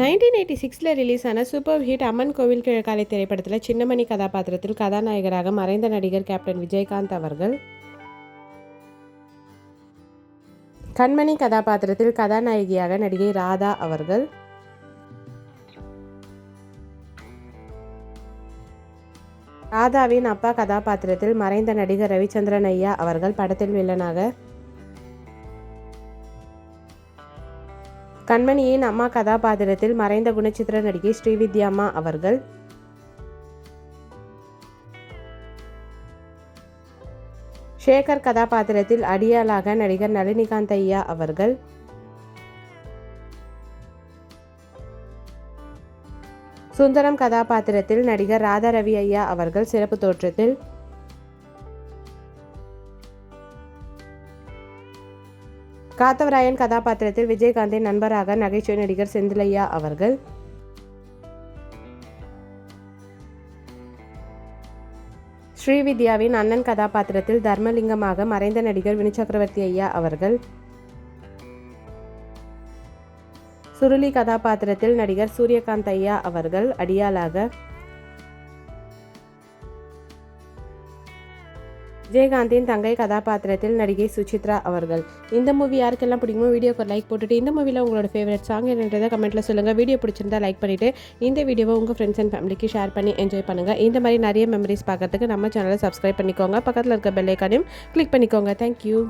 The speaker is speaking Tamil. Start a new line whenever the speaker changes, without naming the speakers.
நைன்டீன் எயிட்டி சிக்ஸில் ரிலீஸ் ஆன சூப்பர் ஹிட் அம்மன் கோவில் கிழக்காலை திரைப்படத்தில் சின்னமணி கதாபாத்திரத்தில் கதாநாயகராக மறைந்த நடிகர் கேப்டன் விஜயகாந்த் அவர்கள். கண்மணி கதாபாத்திரத்தில் கதாநாயகியாக நடிகை ராதா அவர்கள். ராதாவின் அப்பா கதாபாத்திரத்தில் மறைந்த நடிகர் ரவிச்சந்திரன் ஐயா அவர்கள் படத்தில் வில்லனாக கண்மணியின் அம்மா கதாபாத்திரத்தில் மறைந்த குணச்சித்திர நடிகை ஸ்ரீவித்யாம்மா அவர்கள். ஷேகர் கதாபாத்திரத்தில் அடியாளாக நடிகர் நளினிகாந்த் ஐயா அவர்கள். சுந்தரம் கதாபாத்திரத்தில் நடிகர் ராதாரவி ஐயா அவர்கள் சிறப்பு தோற்றத்தில். காத்தவராயன் கதாபாத்திரத்தில் விஜயகாந்தின் நண்பராக நகைச்சுவை நடிகர் செந்திலையா அவர்கள். ஸ்ரீவித்யாவின் அண்ணன் கதாபாத்திரத்தில் தர்மலிங்கமாக மறைந்த நடிகர் வினு சக்கரவர்த்தி ஐயா அவர்கள். சுருளி கதாபாத்திரத்தில் நடிகர் சூரியகாந்த் ஐயா அவர்கள் அடியாளாக. விஜயகாந்தின் தங்கை கதாபாத்திரத்தில் நடிகை சுசித்ரா அவர்கள். இந்த மூவி யாருக்கெல்லாம் பிடிக்குமோ வீடியோக்கு லைக் போட்டுட்டு இந்த மூவியில் உங்களோட ஃபேவரட் சாங் என்னன்றதை கமெண்ட்டில் சொல்லுங்கள் வீடியோ பிடிச்சிருந்தா லைக் பண்ணிவிட்டு இந்த வீடியோவை உங்கள் ஃப்ரெண்ட்ஸ் அண்ட் ஃபேமிலிக்கு ஷேர் பண்ணி என்ஜாய் பண்ணுங்கள் இந்த மாதிரி நிறைய மெமரிஸ் பார்க்கறதுக்கு நம்ம சேனலை சப்ஸ்கிரைப் பண்ணிக்கோங்க. பக்கத்தில் இருக்க பெல்லைக்கானையும் கிளிக் பண்ணிக்கோங்க. தேங்க்யூ